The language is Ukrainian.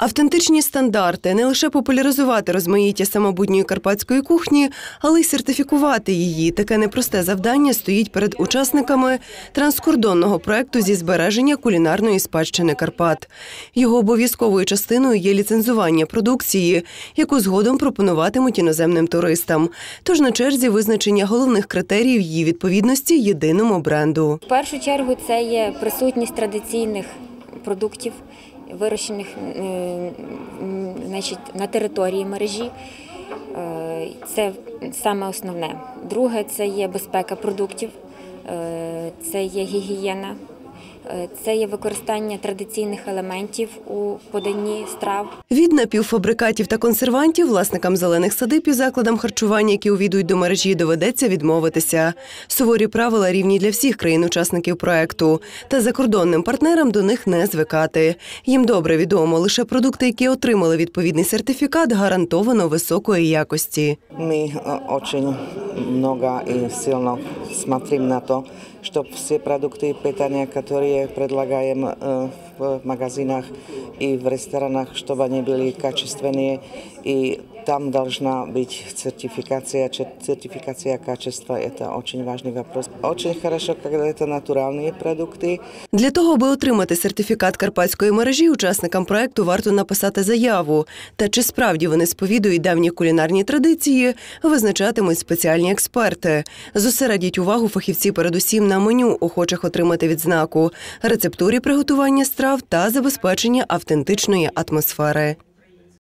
Автентичні стандарти не лише популяризувати розмаїття самобутньої карпатської кухні, але й сертифікувати її. Таке непросте завдання стоїть перед учасниками транскордонного проекту зі збереження кулінарної спадщини Карпат. Його обов'язковою частиною є ліцензування продукції, яку згодом пропонуватимуть іноземним туристам. Тож на черзі визначення головних критеріїв її відповідності єдиному бренду. В першу чергу це є присутність традиційних продуктів, вирощених е, значить, на території мережі. Е, Це саме основне. Друге це є безпека продуктів, е, це є гігієна, це є використання традиційних елементів у поданні страв. Від напівфабрикатів та консервантів власникам зелених садиб і закладам харчування, які увійдуть до мережі, доведеться відмовитися. Суворі правила рівні для всіх країн-учасників проекту. Та закордонним партнерам до них не звикати. Їм добре відомо, лише продукти, які отримали відповідний сертифікат, гарантовано високої якості. My э, очень много и сильно смотрим на то, чтобы все продукты питания, которые предлагаем э, в магазинах и в ресторанах, чтобы они были качественные. И там должна быть сертификация. Чер- Сертификация качества – это очень важный вопрос. Очень хорошо, когда это натуральные продукты. Для того, аби отримати сертифікат карпатської мережі, учасникам проекту варто написати заяву. Та чи справді вони сповідують давні кулінарні традиції, визначатимуть спеціальні експерти. Зосередять увагу фахівці передусім на меню, охочих отримати відзнаку, рецептурі приготування страв та забезпечення автентичної атмосфери.